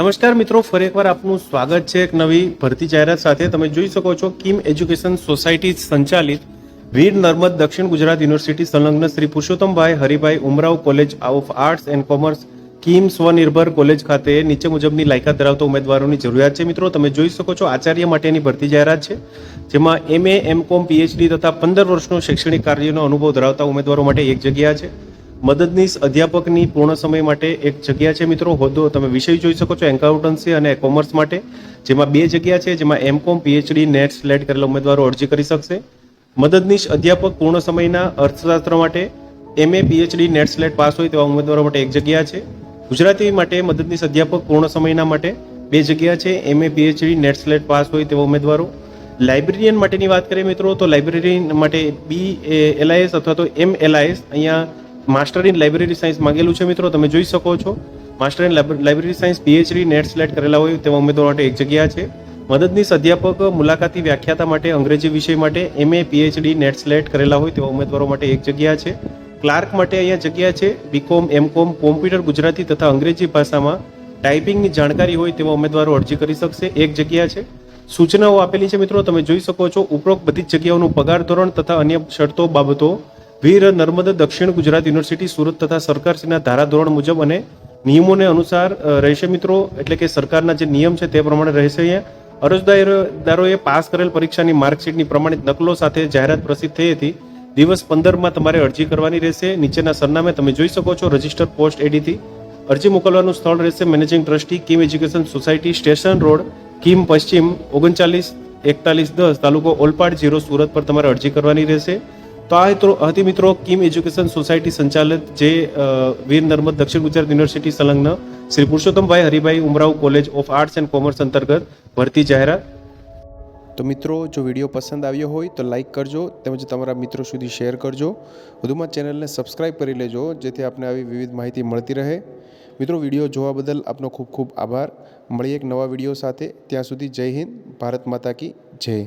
નમસ્કાર મિત્રો, ફરી એકવાર આપનું સ્વાગત છે એક નવી ભરતી જાહેરાત સાથે. તમે જોઈ શકો છો કિમ એજ્યુકેશન સોસાયટી સંચાલિત વીર નર્મદ દક્ષિણ ગુજરાત યુનિવર્સિટી સંલગ્ન Shri Purushottambhai Haribhai Umrao college of arts and commerce, Kim સ્વનિર્ભર કોલેજ ખાતે નીચે મુજબની લાયકાત ધરાવતા ઉમેદવારોની જરૂરિયાત છે. મિત્રો, તમે જોઈ શકો છો આચાર્ય માટેની ભરતી જાહેરાત છે, જેમાં એમએ, એમકોમ, પીએચડી તથા પંદર વર્ષનો શૈક્ષણિક કાર્યનો અનુભવ ધરાવતા ઉમેદવારો માટે એક જગ્યા છે. મદદનીશ અધ્યાપકની પૂર્ણ સમય માટે એક જગ્યા છે મિત્રો. હોદ્દો તમે વિષય જોઈ શકો છો એકાઉન્ટન્સી અને કોમર્સ માટે. જેમાં બે જગ્યા છે, જેમાં એમકોમ, પીએચડી, નેટ સિલેક્ટ કરેલા ઉમેદવારો અરજી કરી શકશે. મદદનીશ અધ્યાપક પૂર્ણ સમયના અર્થશાસ્ત્ર માટે, M A, P H D, NET select pass હોય તેવા ઉમેદવારો માટે એક જગ્યા છે. ગુજરાતી માટે મદદનીશ અધ્યાપક પૂર્ણ સમયના માટે બે જગ્યા છે, M A, P H D, NET select pass હોય તેવા ઉમેદવારો. લાઇબ્રેરિયન માટેની વાત કરીએ મિત્રો, તો લાઇબ્રેરિયન માટે બી એલઆઈએસ અથવા તો એમ એલઆઈએસ અહીંયા માસ્ટર ઇન લાઇબ્રેરી સાયન્સ માંગેલું છે મિત્રો, તમે જોઈ શકો છો. Master in library science P H D NET select કરેલા હોય તેવા ઉમેદવારો માટે એક જગ્યા છે. મદદનીશ અધ્યાપક મુલાકાતી વ્યાખ્યાતા માટે અંગ્રેજી વિષય માટે એમએ પીએચડી નેટ સિલેક્ટ કરેલા હોય તેવા ઉમેદવારો માટે એક જગ્યા છે. ક્લાર્ક માટે અહીંયા જગ્યા છે, બીકોમ, એમકોમ, કોમ્પ્યુટર, ગુજરાતી તથા અંગ્રેજી ભાષામાં. ટાઈપિંગની જાણકારી હોય તેવા ઉમેદવારો અરજી કરી શકશે, એક જગ્યા છે. સૂચનાઓ આપેલી છે મિત્રો, તમે જોઈ શકો છો. ઉપરોક્ત બધી જ જગ્યાઓનું પગાર ધોરણ તથા અન્ય શરતો બાબતો વીર નર્મદ દક્ષિણ ગુજરાત યુનિવર્સિટી, સુરત તથા સરકારશ્રીના ધારાધોરણ મુજબ અને નિયમોને અનુસાર રહેશે મિત્રો. એટલે કે સરકારના જે નિયમ છે તે પ્રમાણે રહેશે અહીંયા. અરજદારોએ પાસ કરેલ પરીક્ષાની માર્કશીટની પ્રમાણિત નકલો સાથે જાહેરાત પ્રસિદ્ધ થઈ હતી. દિવસ પંદરમાં તમારે અરજી કરવાની રહેશે. નીચેના સરનામે તમે જોઈ શકો છો રજિસ્ટર પોસ્ટ એડીથી. અરજી મોકલવાનું સ્થળ રહેશે managing trustee, Kim education society, station road, Kim પશ્ચિમ, ઓગણચાલીસ, એકતાલીસ દસ, તાલુકો ઓલપાડ, જીરો, સુરત પર તમારે અરજી કરવાની રહેશે. તો આ મિત્રો હતી મિત્રો કિમ એજ્યુકેશન સોસાયટી સંચાલિત જે વીર નર્મદ દક્ષિણ ગુજરાત યુનિવર્સિટી સંલગ્ન Shri Purushottambhai Haribhai Umrao college of arts and commerce અંતર્ગત ભરતી જાહેરાત. તો મિત્રો, જો વીડિયો પસંદ આવ્યો હોય તો લાઇક કરજો, તેમજ તમારા મિત્રો સુધી શેર કરજો. વધુમાં ચેનલને સબસ્ક્રાઈબ કરી લેજો, જેથી આપને આવી વિવિધ માહિતી મળતી રહે. મિત્રો, વીડિયો જોવા બદલ આપનો ખૂબ ખૂબ આભાર. મળીએ એક નવા વીડિયો સાથે. ત્યાં સુધી જય હિન્દ, ભારત માતા કી જય.